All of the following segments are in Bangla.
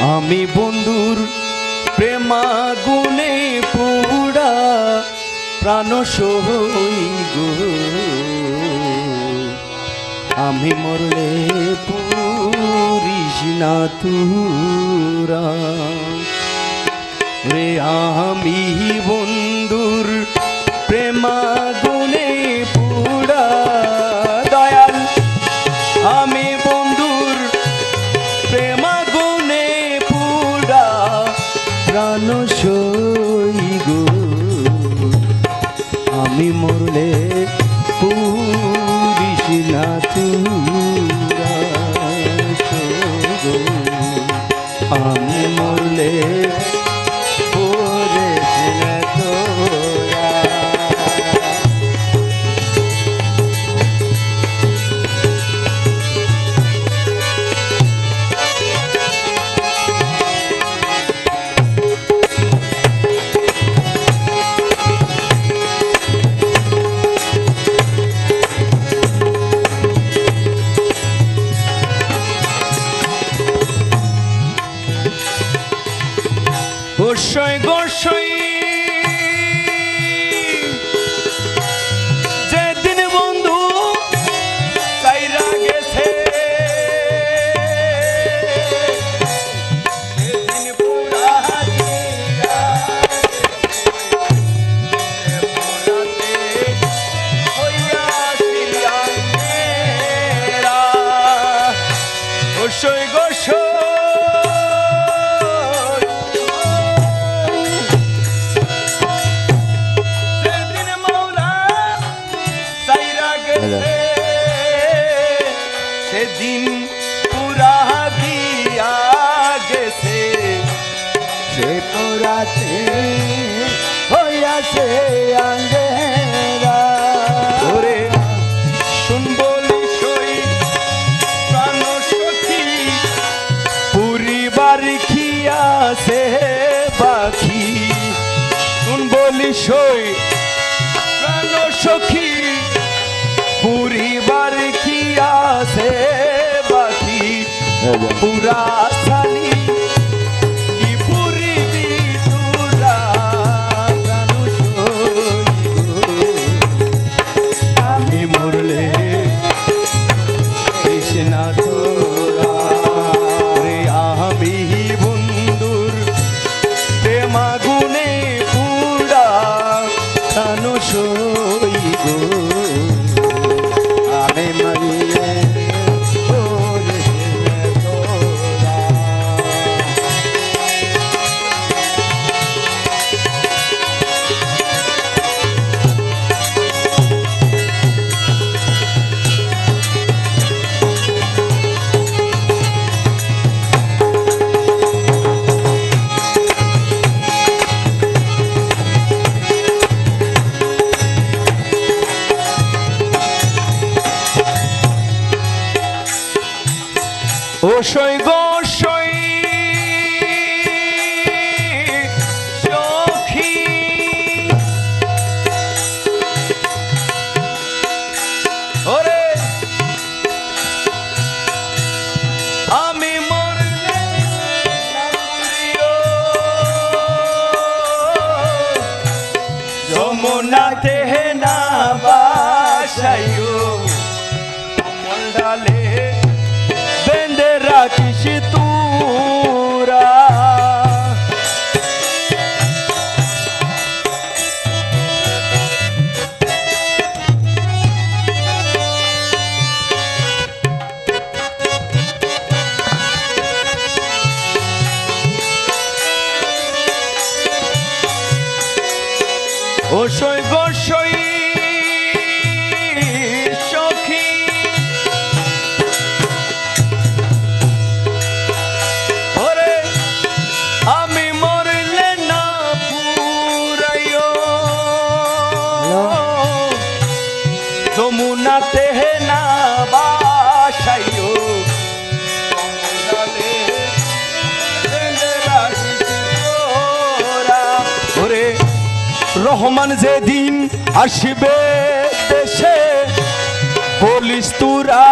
আমি বন্ধুর প্রেমাগুনে পুরা প্রাণ সই গো। আমি মরলে পুরিস না তুরা। রে আমি বন্ধুর না তুরা আমি মরলে গোসাই সে পুরাতে হইয়াছে আঙ্গেরা। ওরে শুনবলি সই প্রাণ সখী পরিবার খিয়াছে পাখি? শুন বলি সই প্রাণ সখী পরিবার খিয়াছে পাখি? পুরা মন্ডালে বেঁধে রাখিস তুরা। ও সই গো রহমান যেদিন আসবে দেশে বলিস তুরা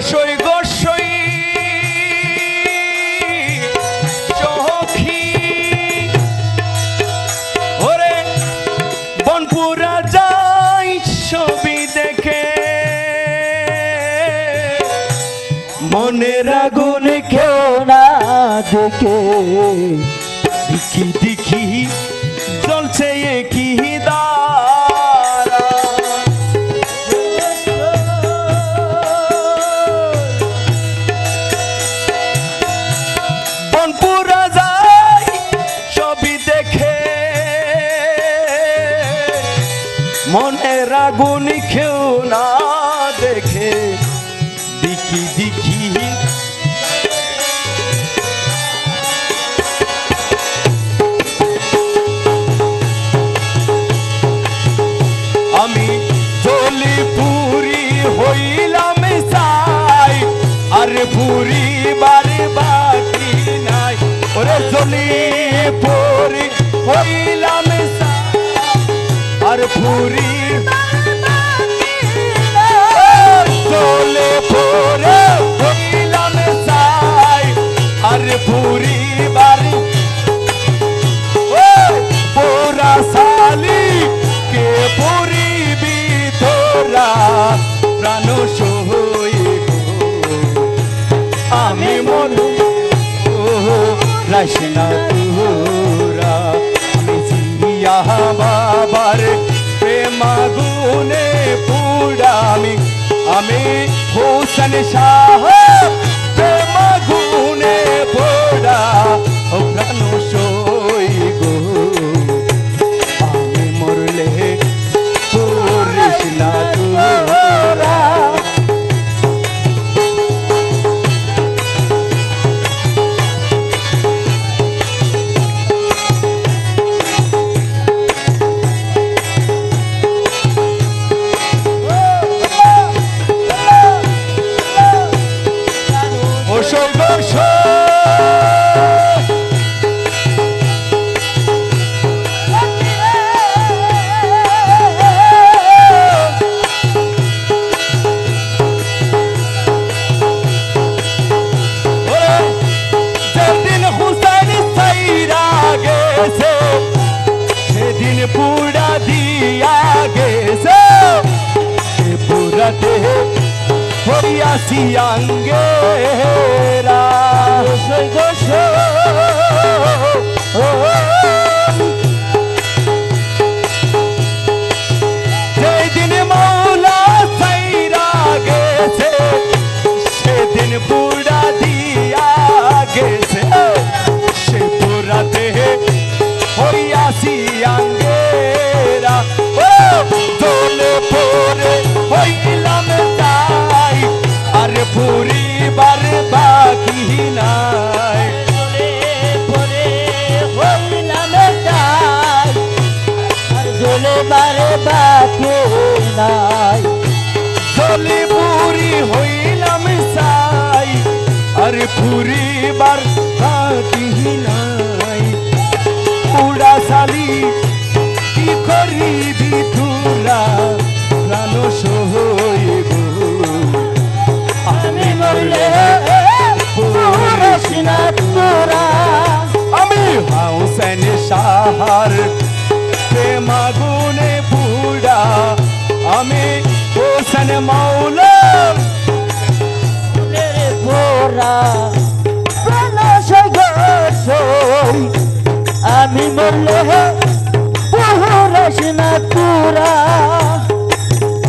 ওসই গোসই। চোখি বনপুরা যাই ছবি দেখে। মনের আগুন কেউ না দেখে। আগুন কেউ না দেখে। দিকি দিকি আমি চলি পুরি হইলাম সাই আর পুরি বারে বাকি নাই। ওরে চলি পুরি হইলাম আর পুরি डोले भूषणे worship. হইয়াছি আঙ্গেরা যেদিন আমি হোসেন মাওলা। সই আমি মরলে পড়াশোনা তোরা।